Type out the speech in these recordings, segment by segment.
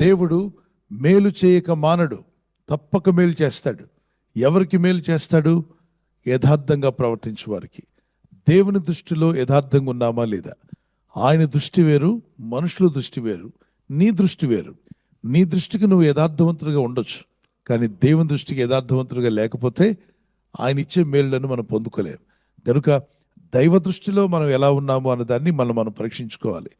దేవుడు మేలు చేయక మానడు తప్పక మేలు చేస్తాడు. ఎవరికి మేలు చేస్తాడు? యథార్థంగా ప్రవర్తించే వారికి. దేవుని దృష్టిలో యథార్థంగా ఉన్నామా లేదా? ఆయన దృష్టి వేరు మనుషుల దృష్టి వేరు నీ దృష్టి వేరు. నీ దృష్టికి నువ్వు యథార్థవంతుడిగా ఉండొచ్చు కానీ దేవుని దృష్టికి యథార్థవంతుడిగా లేకపోతే ఆయన ఇచ్చే మేలులను మనం పొందుకోలేం. కనుక దైవ దృష్టిలో మనం ఎలా ఉన్నాము అన్నదాన్ని దాన్ని మనం మనం పరీక్షించుకోవాలి.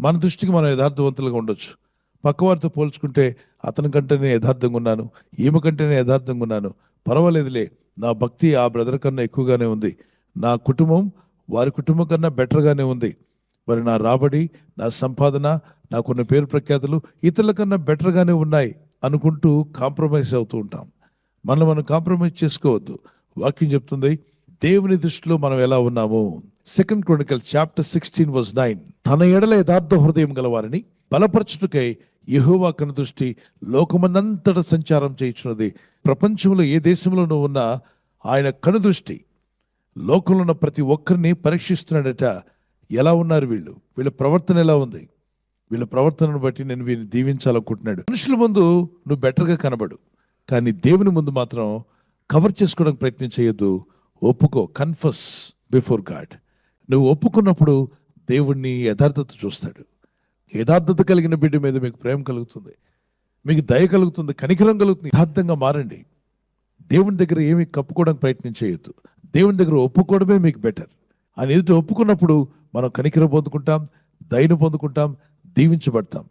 మన దృష్టికి మనం యథార్థవంతులుగా ఉండొచ్చు. పక్కవారితో పోల్చుకుంటే అతని కంటేనే యథార్థంగా ఉన్నాను ఈమె కంటేనే యథార్థంగా ఉన్నాను. పర్వాలేదులే నా భక్తి ఆ బ్రదర్ కన్నా ఎక్కువగానే ఉంది. నా కుటుంబం వారి కుటుంబం కన్నా బెటర్గానే ఉంది. మరి నా రాబడి నా సంపాదన నాకున్న పేరు ప్రఖ్యాతులు ఇతరుల కన్నా బెటర్గానే ఉన్నాయి అనుకుంటూ కాంప్రమైజ్ అవుతూ ఉంటాం. మనం మనం కాంప్రమైజ్ చేసుకోవద్దు. వాక్యం చెప్తుంది దేవుని దృష్టిలో మనం ఎలా ఉన్నాము? Second chronicle chapter sixteen verse nine తన ఎడల యథార్థ హృదయం గలవారిని బలపరచుటకై యహోవా కను దృష్టి సంచారం చేయించున్నది. ప్రపంచంలో ఏ దేశంలోనూ ఉన్నా ఆయన కనుదృష్టి లోకంలో ఉన్న ప్రతి ఒక్కరిని పరీక్షిస్తున్నాడట. ఎలా ఉన్నారు వీళ్ళు? వీళ్ళ ప్రవర్తన ఎలా ఉంది? వీళ్ళ ప్రవర్తనను బట్టి నేను వీరిని దీవించాలనుకుంటున్నాడు. మనుషుల ముందు నువ్వు బెటర్గా కనబడు కానీ దేవుని ముందు మాత్రం కవర్ చేసుకోవడానికి ప్రయత్నం చేయొద్దు. ఒప్పుకో కన్ఫస్ బిఫోర్ గాడ్ నువ్వు ఒప్పుకున్నప్పుడు దేవుణ్ణి యథార్థత చూస్తాడు. యథార్థత కలిగిన బిడ్డ మీద మీకు ప్రేమ కలుగుతుంది. మీకు దయ కలుగుతుంది కనికరం కలుగుతుంది. యథార్థంగా మారండి. దేవుని దగ్గర ఏమి కప్పుకోవడానికి ప్రయత్నం చేయొద్దు. దేవుని దగ్గర ఒప్పుకోవడమే మీకు బెటర్ అని ఎదుటి ఒప్పుకున్నప్పుడు మనం కనికరం పొందుకుంటాం దయను పొందుకుంటాం దీవించబడతాం.